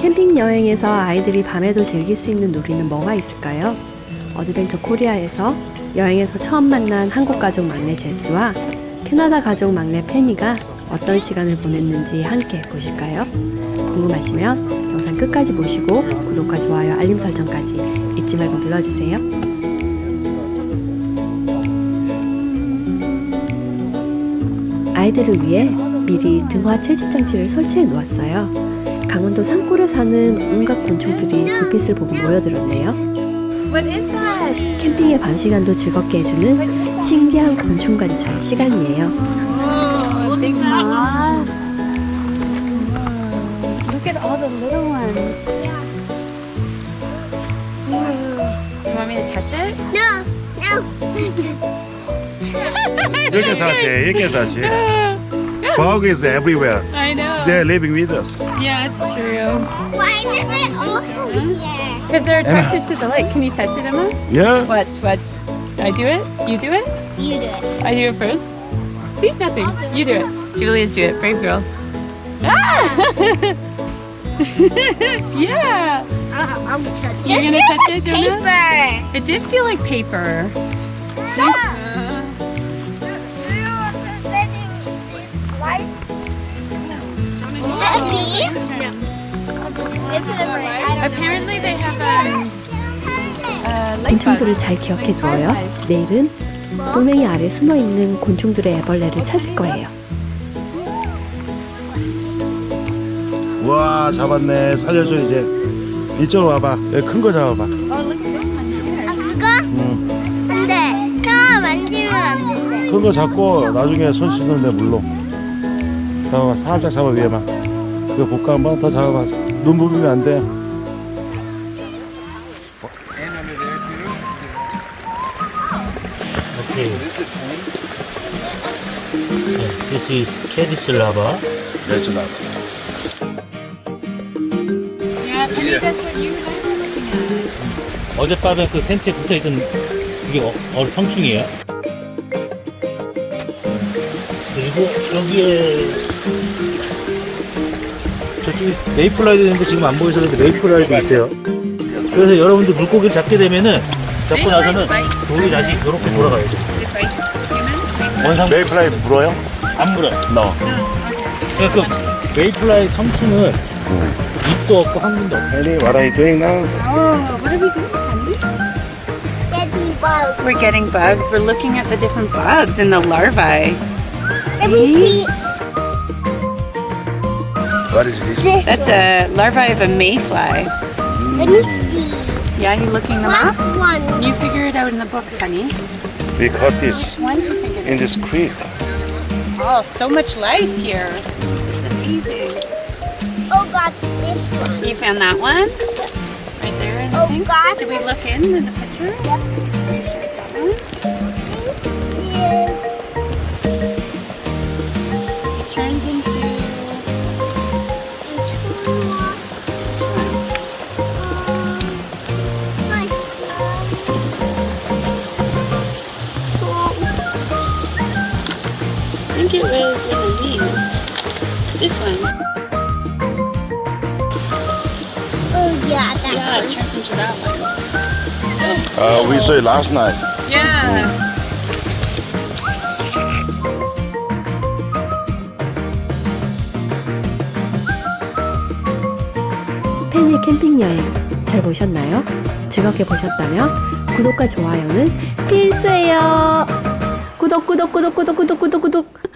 캠핑 여행에서 아이들이 밤에도 즐길 수 있는 놀이는 뭐가 있을까요? 어드벤처 코리아에서 여행에서 처음 만난 한국 가족 막내 제스와 캐나다 가족 막내 페니가 어떤 시간을 보냈는지 함께 보실까요? 궁금하시면 영상 끝까지 보시고 구독과 좋아요, 알림 설정까지 잊지 말고 눌러주세요. 아이들을 위해 미리 등화 채집 장치를 설치해 놓았어요. 강원도 산골에 사는 온갖 곤충들이 불빛을 보고 모여들었네요. 캠핑의 밤 시간도 즐겁게 해주는 신기한 곤충 관찰 시간이에요. The little ones. You want me to touch it? No, no. Look at that, Jay. Look at that, Jay. Bug is everywhere. I know. They're living with us. Yeah, it's true. Why is it all here? Because they're attracted to the light. Can you touch it, Emma? Yeah. Watch, watch. I do it. You do it. You do it. I do it first. See, nothing. You do it. Julia's do it. Brave girl. Ah! yeah. I'm gonna touch it. You're gonna touch it, Jonah? Paper. It did feel like paper. Is Apparently they have um, uh, 곤충들을. 잘 기억해 두어요. 내일은 돌멩이 아래 숨어 있는 곤충들의 애벌레를 찾을 거예요. 와, 잡았네. 살려줘, 이제. 이쪽으로 와봐. 여기 큰 거 잡아봐. 아, 그거? 응. 근데 다 만지면 안 된대. 큰거 잡고 나중에 손 씻으면 돼, 물로. 잡아봐. 살짝 잡아, 위에만. 그거 볼까 한번 더 잡아봐. 눈 부비면 안 돼. Okay. This is Sedis lava. 네, 저 나. Yeah, Penny, that's what you and I were looking at. 어젯밤에 그 텐트에 붙어있던 그게 어, 어, 성충이에요. 그리고 여기에 메이플라이드 있는데 지금 안 보여서 그런데 메이플라이드 있어요. 그래서 여러분들 물고기를 잡게 되면은 잡고 나서는 돌이 다시 이렇게 bites humans. 원상 메이플라이 물어요? 안 물어요. No. 그러니까 그 메이플라이 성충은 입도 없고 항문도 없고 Ellie, what are you doing now? Oh, what are we doing, Penny? Getting bugs. We're getting bugs. We're looking at the different bugs and the larvae. Let me see What is this? this That's one. a larvae of a mayfly. Let me see. Yeah, you looking them What up? one? You figure it out in the book, honey. We caught this one do you think it in this creek. Oh, so much life here. It's amazing. Oh God, this one. You found that one? Right there in the Oh, thing? God. Should we look in in the picture? Yep. Are you sure it's that one? Yes. It turns into... It one of these. This one. Oh yeah, that Yeah, it one. turns into that one. So Uh, we cool. saw it last night. Yeah. 팬의 캠핑 여행 잘 보셨나요? 즐겁게 보셨다면 구독과 좋아요는 필수예요. 구독 구독 구독 구독 구독 구독 구독